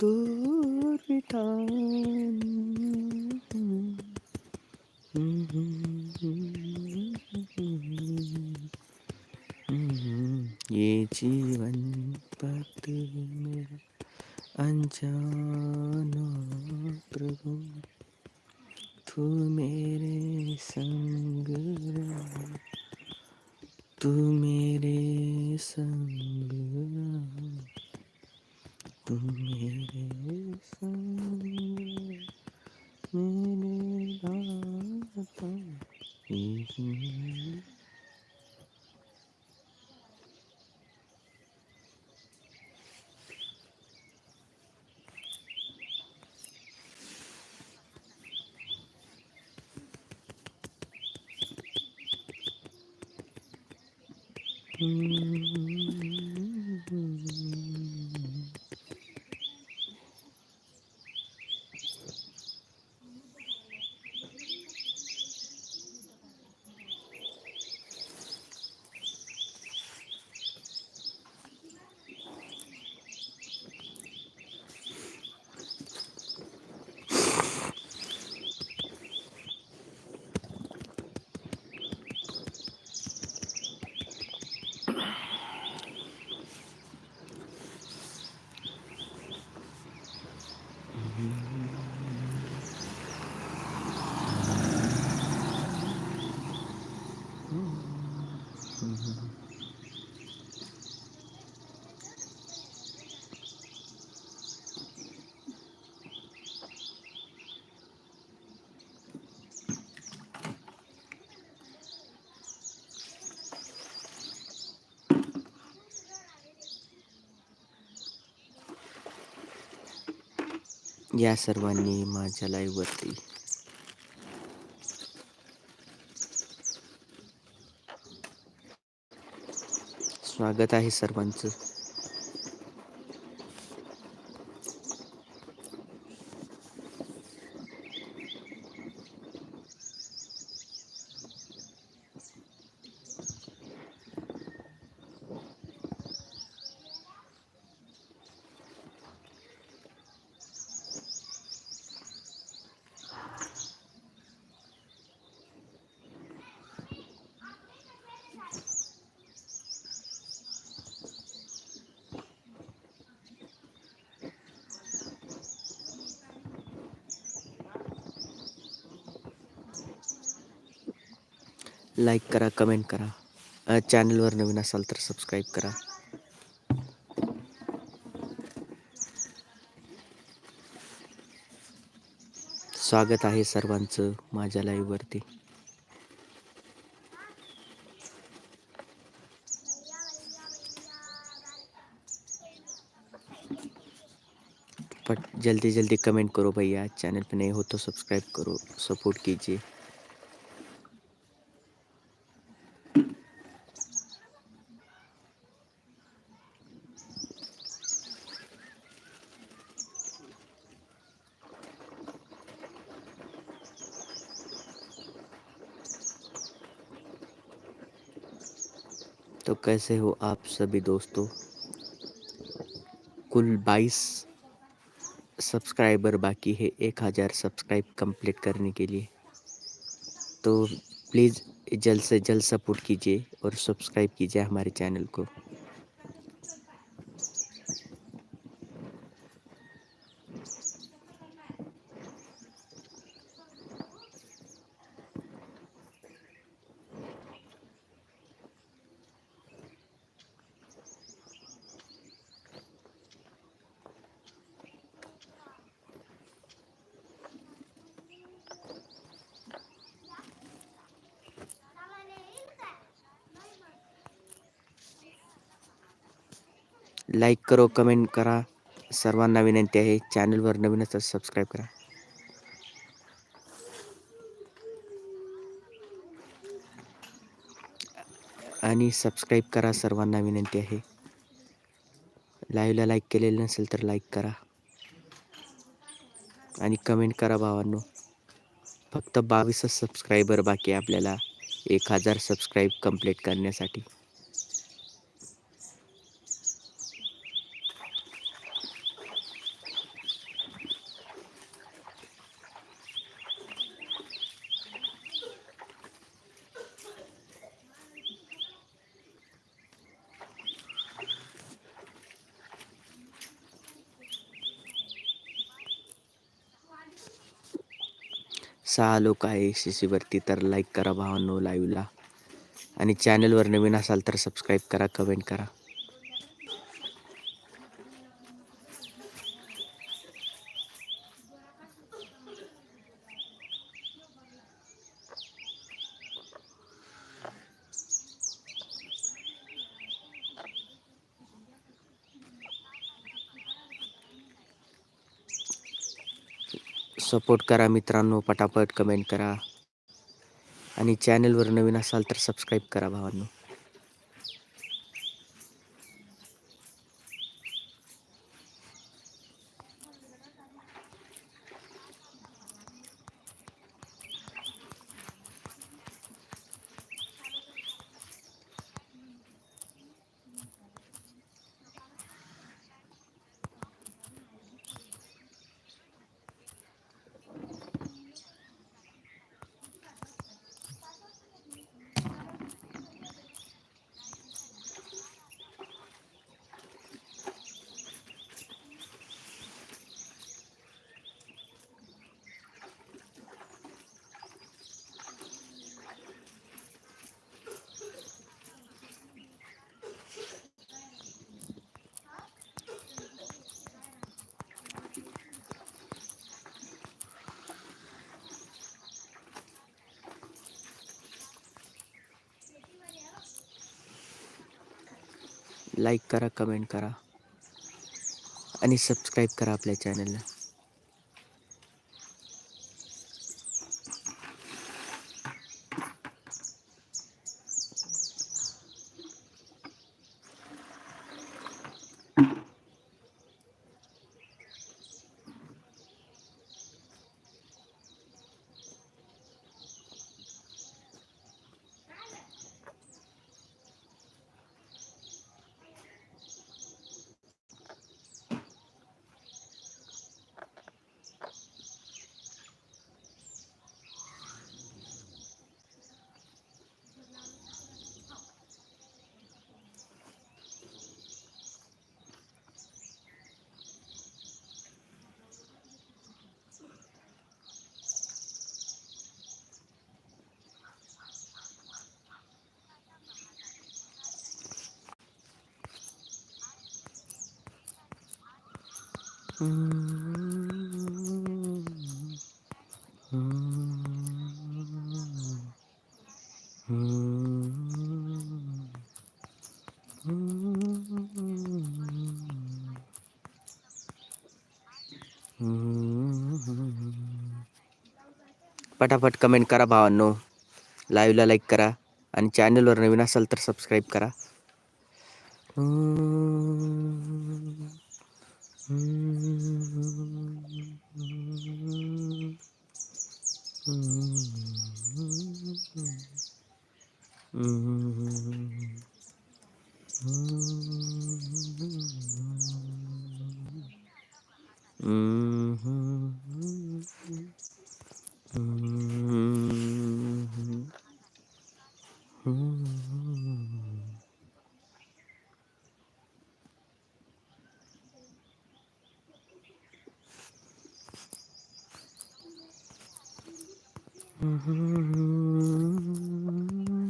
दूर विठान ये जीवन पथ मेरा अनजाना प्रभु तू मेरे संग तू मेरे संग तू मेरे संग मेरे दाता Mm-hmm. या सर्वांनी माझ्या लाईव्हवरती स्वागत आहे सर्वांचं. लाईक करा कमेंट करा. चॅनलवर नवीन असाल तर सबस्क्राईब करा. स्वागत आहे सर्वांचं माझ्या लाईव्हवरती बट जल्दी जल्दी कमेंट करो भैया. चैनल पे नाही हो तो सब्सक्राइब करो सपोर्ट कीजिए. तो कैसे हो आप सभी दोस्तों? कुल 22 सब्सक्राइबर बाकी है, एक हज़ार सब्सक्राइब कंप्लीट करने के लिए। तो प्लीज़ जल्द से जल्द सपोर्ट कीजिए और सब्सक्राइब कीजिए हमारे चैनल को। लाईक करो कमेंट करा. सर्वांना विनंती आहे चॅनलवर नवीन असतात सबस्क्राईब करा. आणि सबस्क्राईब करा सर्वांना विनंती आहे. लाईव्हला लाईक केलेलं नसेल तर लाईक करा. आणि कमेंट करा भावांनो. फक्त बावीसच सबस्क्रायबर बाकी आपल्याला. एक हजार सबस्क्राईब कंप्लीट करण्यासाठी. सहा लोक आहे सी सीवरती तर लाईक करा भावांनो लाईव्हला आणि चॅनलवर नवीन असाल तर सबस्क्राईब करा कमेंट करा. सपोर्ट करा मित्रांनो पटापट कमेंट करा. आणि चॅनलवर नवीन असाल तर सबस्क्राईब करा भावांनो. लाईक करा कमेंट करा आणि सबस्क्राईब करा आपल्या चॅनलला. पटापट कमेंट करा भावांनो लाईव्हला लाईक करा आणि चॅनलवर नवीन असाल तर सबस्क्राईब करा Mm-hmm.